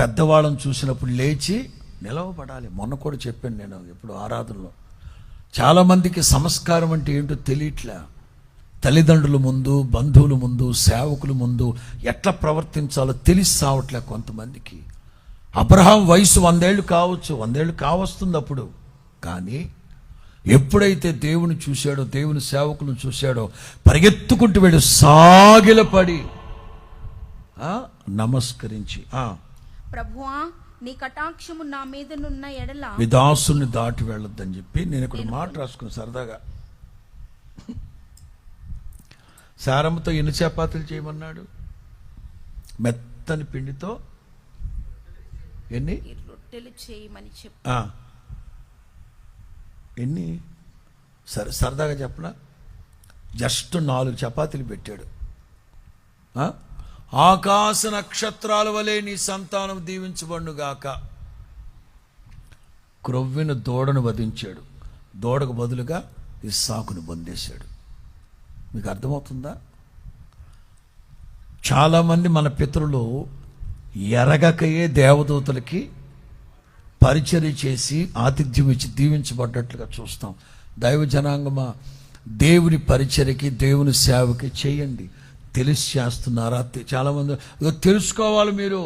పెద్దవాళ్ళని చూసినప్పుడు లేచి నిలవబడాలి. మొన్న కూడా చెప్పాను నేను ఇప్పుడు ఆరాధనలో. చాలామందికి సంస్కారం అంటే ఏంటో తెలియట్లే. తల్లిదండ్రుల ముందు బంధువుల ముందు సేవకుల ముందు ఎట్లా ప్రవర్తించాలో తెలిసి సావట్లే కొంతమందికి. అబ్రహాం వయసు వందేళ్ళు కావచ్చు వందేళ్ళు కావస్తుంది అప్పుడు. కానీ ఎప్పుడైతే దేవుని చూశాడో దేవుని సేవకులను చూశాడో పరిగెత్తుకుంటూ వెళ్ళి సాగిలపడి నమస్కరించి ప్రభువా నీ కటాక్షము నా మీదనున్న ఎడల మీ దాసుని దాటి వెళ్ళొద్దని చెప్పి నేను ఇక్కడ మాట రాసుకుని సరదాగా. సారమ్మతో ఎన్ని చపాతీలు చేయమన్నాడు? మెత్తని పిండితో ఎన్ని? రొట్టెలు చేయమని చెప్పు. ఎన్ని? సరే సరదాగా చెప్పనా? జస్ట్ నాలుగు చపాతీలు పెట్టాడు? ఆకాశ నక్షత్రాల వలె నీ సంతానం దీవించబడుగాక క్రొవ్విన దూడను వధించాడు. దూడకు బదులుగా ఇస్సాకును బంధేశాడు మీకు అర్థమవుతుందా? చాలామంది మన పితరులు ఎరగకయే దేవదూతలకి పరిచర్య చేసి ఆతిథ్యం ఇచ్చి దీవించబడ్డట్లుగా చూస్తాం. దైవ జనాంగమా దేవుని పరిచర్యకి దేవుని సేవకి చేయండి. తెలిసి చేస్తున్నారా? చాలామంది తెలుసుకోవాలి మీరు.